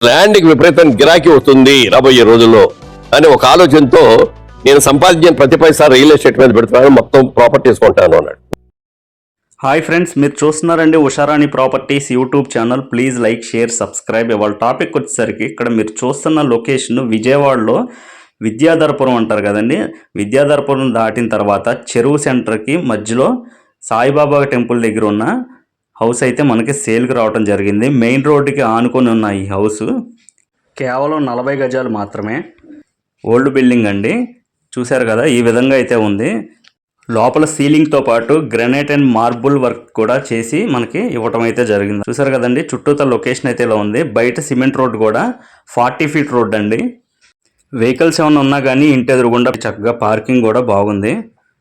ల్యాండ్కి విపరీతం గిరాకీ వస్తుంది రాబోయే రోజుల్లో. అని ఒక ఆలోచనతో నేను సంపాదించిన ప్రతి పైసా రియల్ ఎస్టేట్ మీద పెడుతున్నాను మొత్తం ప్రాపర్టీస్ కొంటాను అన్నాడు. హాయ్ ఫ్రెండ్స్ మీరు చూస్తున్నారండి Usharani properties YouTube channel. Please like share subscribe. ఇవాళ టాపిక్ వచ్చేసరికి ఇక్కడ మీరు చూస్తున్న లొకేషన్ విజయవాడలో విద్యాధరపురం అంటారు కదండి. విద్యాధరపురం దాటిన తర్వాత చెరువు సెంటర్కి మధ్యలో సాయిబాబా టెంపుల్ దగ్గర ఉన్న హౌస్ అయితే మనకి సేల్కి రావడం జరిగింది. మెయిన్ రోడ్డుకి ఆనుకొని ఉన్న ఈ హౌస్. కేవలం నలభై గజాలు మాత్రమే. ఓల్డ్ బిల్డింగ్ అండి. చూశారు కదా ఈ విధంగా అయితే ఉంది. లోపల సీలింగ్తో పాటు గ్రనైట్ అండ్ మార్బుల్ వర్క్ కూడా చేసి మనకి ఇవ్వటం అయితే జరిగింది. చూసారు కదండి చుట్టూత లొకేషన్ అయితే ఇలా ఉంది. బయట సిమెంట్ రోడ్ కూడా ఫార్టీ ఫీట్ రోడ్ అండి. వెహికల్స్ ఏమైనా ఉన్నా కానీ ఇంటి ఎదురుగుండా చక్కగా పార్కింగ్ కూడా బాగుంది.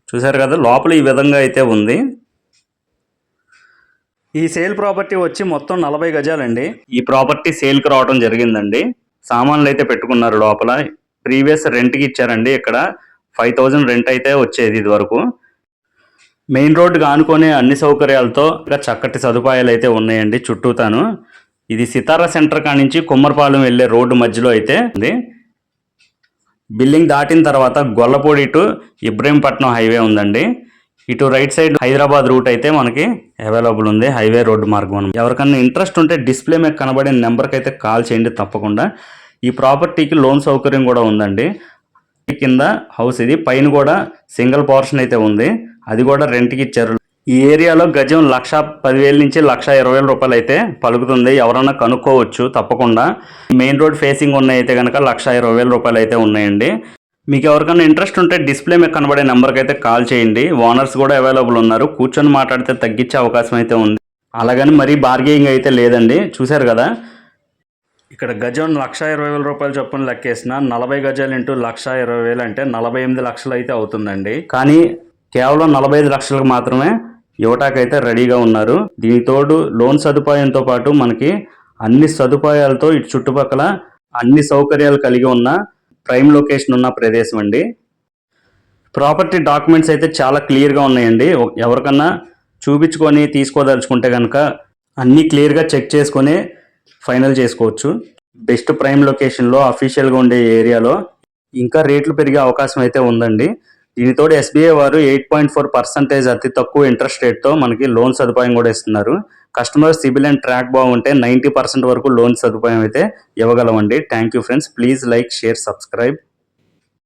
చూసారు కదా లోపల ఈ విధంగా అయితే ఉంది. ఈ సేల్ ప్రాపర్టీ వచ్చి మొత్తం నలభై గజాలండి. ఈ ప్రాపర్టీ సేల్కి రావడం జరిగిందండి. సామాన్లు అయితే పెట్టుకున్నారు లోపల. ప్రీవియస్ రెంట్కి ఇచ్చారండి ఇక్కడ. ఫైవ్ థౌజండ్ రెంట్ అయితే వచ్చేది ఇది వరకు మెయిన్ రోడ్డుకి ఆనుకునే అన్ని సౌకర్యాలతో ఇంకా చక్కటి సదుపాయాలు అయితే ఉన్నాయండి చుట్టూతాను. ఇది సితారా సెంటర్ కాడ నుంచి కుమ్మరపాలెం వెళ్ళే రోడ్డు మధ్యలో అయితే ఉంది. బిల్డింగ్ దాటిన తర్వాత గొల్లపూడి టు ఇబ్రహీంపట్నం హైవే ఉందండి. ఇటు రైట్ సైడ్ హైదరాబాద్ రూట్ అయితే మనకి అవైలబుల్ ఉంది హైవే రోడ్డు మార్గం ఎవరికన్నా ఇంట్రెస్ట్ ఉంటే డిస్ప్లే మీద కనబడే నెంబర్కి అయితే కాల్ చేయండి తప్పకుండా. ఈ ప్రాపర్టీకి లోన్ సౌకర్యం కూడా ఉందండి. కింద హౌస్ ఇది పైన కూడా సింగిల్ పోర్షన్ అయితే ఉంది. అది కూడా రెంట్కి ఇచ్చారు. ఈ ఏరియాలో గజం లక్ష పదివేల నుంచి లక్ష ఇరవై వేల రూపాయలు అయితే పలుకుతుంది. ఎవరన్నా కనుక్కోవచ్చు తప్పకుండా. మెయిన్ రోడ్ ఫేసింగ్ ఉన్నాయి అయితే కనుక లక్ష ఇరవై వేల రూపాయలు అయితే ఉన్నాయండి. మీకు ఎవరికైనా ఇంట్రెస్ట్ ఉంటే డిస్ప్లే మీద కనబడే నెంబర్కి అయితే కాల్ చేయండి. ఓనర్స్ కూడా అవైలబుల్ ఉన్నారు. కూర్చొని మాట్లాడితే తగ్గించే అవకాశం అయితే ఉంది. అలాగని మరీ బార్గెయింగ్ అయితే లేదండి. చూశారు కదా? ఇక్కడ గజం లక్ష ఇరవై వేల రూపాయలు చొప్పున లెక్కేసిన నలభై గజాలు ఇంటూ లక్ష ఇరవై వేలు అంటే నలభై ఎనిమిది లక్షలు అయితే అవుతుందండి. కానీ కేవలం నలభై ఐదు లక్షలకు మాత్రమే ఇవ్వటాకైతే రెడీగా ఉన్నారు. దీని తోడు లోన్ సదుపాయంతో పాటు మనకి అన్ని సదుపాయాలతో ఇటు చుట్టుపక్కల అన్ని సౌకర్యాలు కలిగి ఉన్న ప్రైమ్ లొకేషన్ ఉన్న ప్రదేశం అండి. ప్రాపర్టీ డాక్యుమెంట్స్ అయితే చాలా క్లియర్గా ఉన్నాయండి. ఎవరికన్నా చూపించుకొని తీసుకోదలుచుకుంటే కనుక అన్నీ క్లియర్గా చెక్ చేసుకొని ఫైనల్ చేసుకోవచ్చు. బెస్ట్ ప్రైమ్ లొకేషన్లో అఫీషియల్గా ఉండే ఏరియాలో ఇంకా రేట్లు పెరిగే అవకాశం అయితే ఉందండి. దీనితోడు ఎస్బీఐ వారు ఎయిట్ పాయింట్ ఫోర్ పర్సెంటేజ్ అతి తక్కువ ఇంట్రెస్ట్ రేట్తో మనకి లోన్ సదుపాయం కూడా ఇస్తున్నారు. కస్టమర్ సిబిల్ అండ్ ట్రాక్ బాగుంటే నైంటీ పర్సెంట్ వరకు లోన్ సదుపాయం అయితే ఇవ్వగలమండి. Thank you friends please like share subscribe